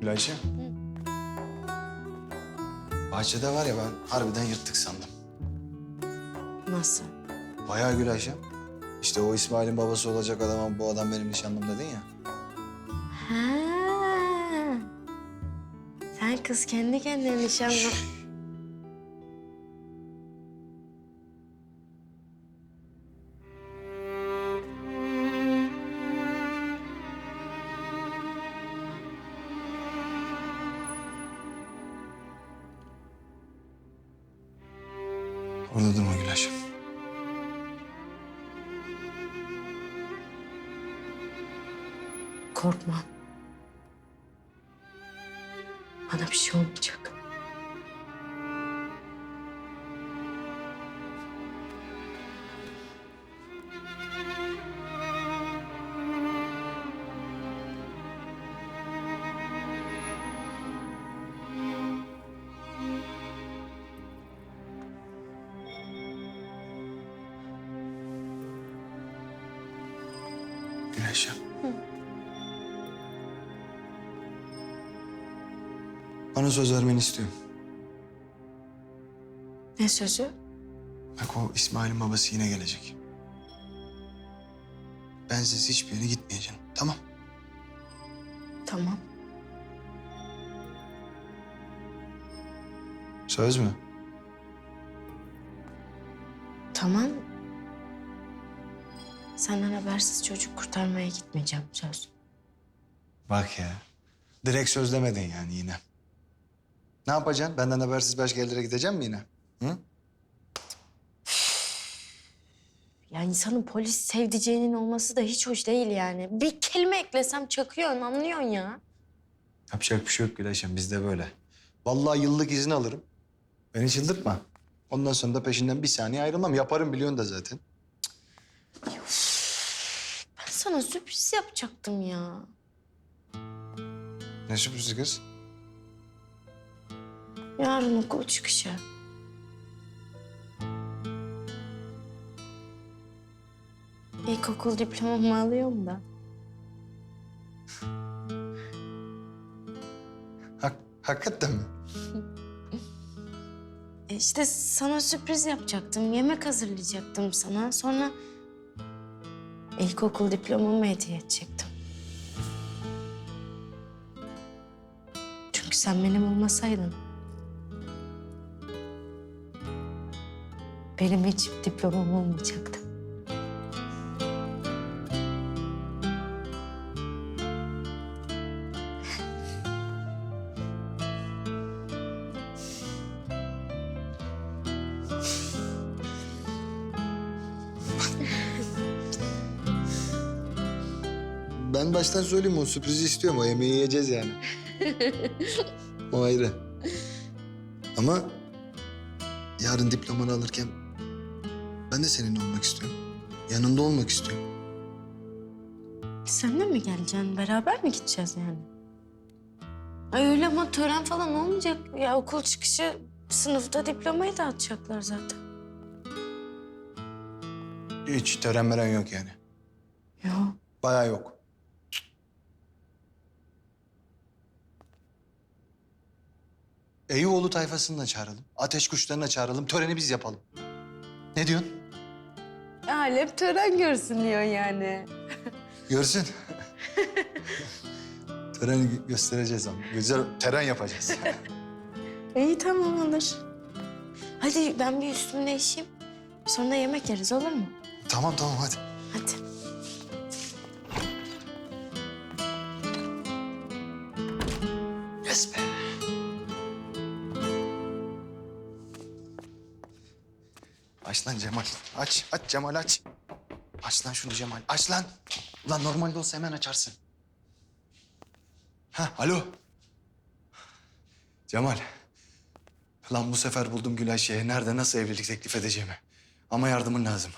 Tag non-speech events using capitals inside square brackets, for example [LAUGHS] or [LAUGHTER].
Gülayşe. Bahçede var ya ben harbiden yırttık sandım. Nasıl? Bayağı Gülayşe. İşte o İsmail'in babası olacak adama bu adam benim nişanlım dedin ya. Ha. Sen kız kendi kendine nişanlı... Orada durma Gülayşe. Korkma. Bana bir şey olmayacak. Gülayşe. Bana söz vermeni istiyorum. Ne sözü? Bak o İsmail'in babası yine gelecek. Bensiz hiçbir yere gitmeyeceksin. Tamam. Tamam. Söz mü? Tamam. Senden habersiz çocuk kurtarmaya gitmeyeceğim söz. Bak ya. Direkt söz demedin yani yine. Ne yapacaksın? Benden habersiz başka yerlere gideceğim mi yine? Hı? Ya insanın polis sevdiceğinin olması da hiç hoş değil yani. Bir kelime eklesem çakıyorsun anlıyorsun ya. Yapacak bir şey yok Gülayşem. Bizde böyle. Vallahi yıllık izin alırım. Beni çıldırtma. Ondan sonra da peşinden bir saniye ayrılmam. Yaparım biliyorsun da zaten. Sana sürpriz yapacaktım ya. Ne sürprizi kız? Yarın okul çıkışı. İlkokul diplomamı alıyorum da. Hak, hakikaten mi? [LAUGHS] E işte sana sürpriz yapacaktım. Yemek hazırlayacaktım sana. Sonra ilkokul diplomamı hediye edecektim. Çünkü sen benim olmasaydın... ...benim hiç diplomam olmayacaktı. Ben baştan söyleyeyim o sürprizi istiyorum. O yemeği yiyeceğiz yani. [LAUGHS] o ayrı. Ama yarın diplomanı alırken ben de seninle olmak istiyorum. Yanında olmak istiyorum. Sen de mi geleceksin? Beraber mi gideceğiz yani? Ay öyle ama tören falan olmayacak. Ya okul çıkışı sınıfta diplomayı dağıtacaklar zaten. Hiç tören meren yok yani. Yok. Bayağı yok. Eyüboğlu tayfasını da çağıralım. Ateş kuşlarını da çağıralım. Töreni biz yapalım. Ne diyorsun? Alep tören görsün diyor yani. Görsün. [LAUGHS] Töreni gö- göstereceğiz ama. Güzel tören yapacağız. [LAUGHS] İyi tamam olur. Hadi ben bir üstümü değişeyim. Sonra yemek yeriz olur mu? tamam tamam hadi. Hadi. Yes be. Aç lan Cemal. Aç, aç Cemal aç. Aç lan şunu Cemal. Aç lan. Ulan normalde olsa hemen açarsın. Ha, alo. Cemal. Lan bu sefer buldum Gülayşe'ye nerede nasıl evlilik teklif edeceğimi. Ama yardımın lazım.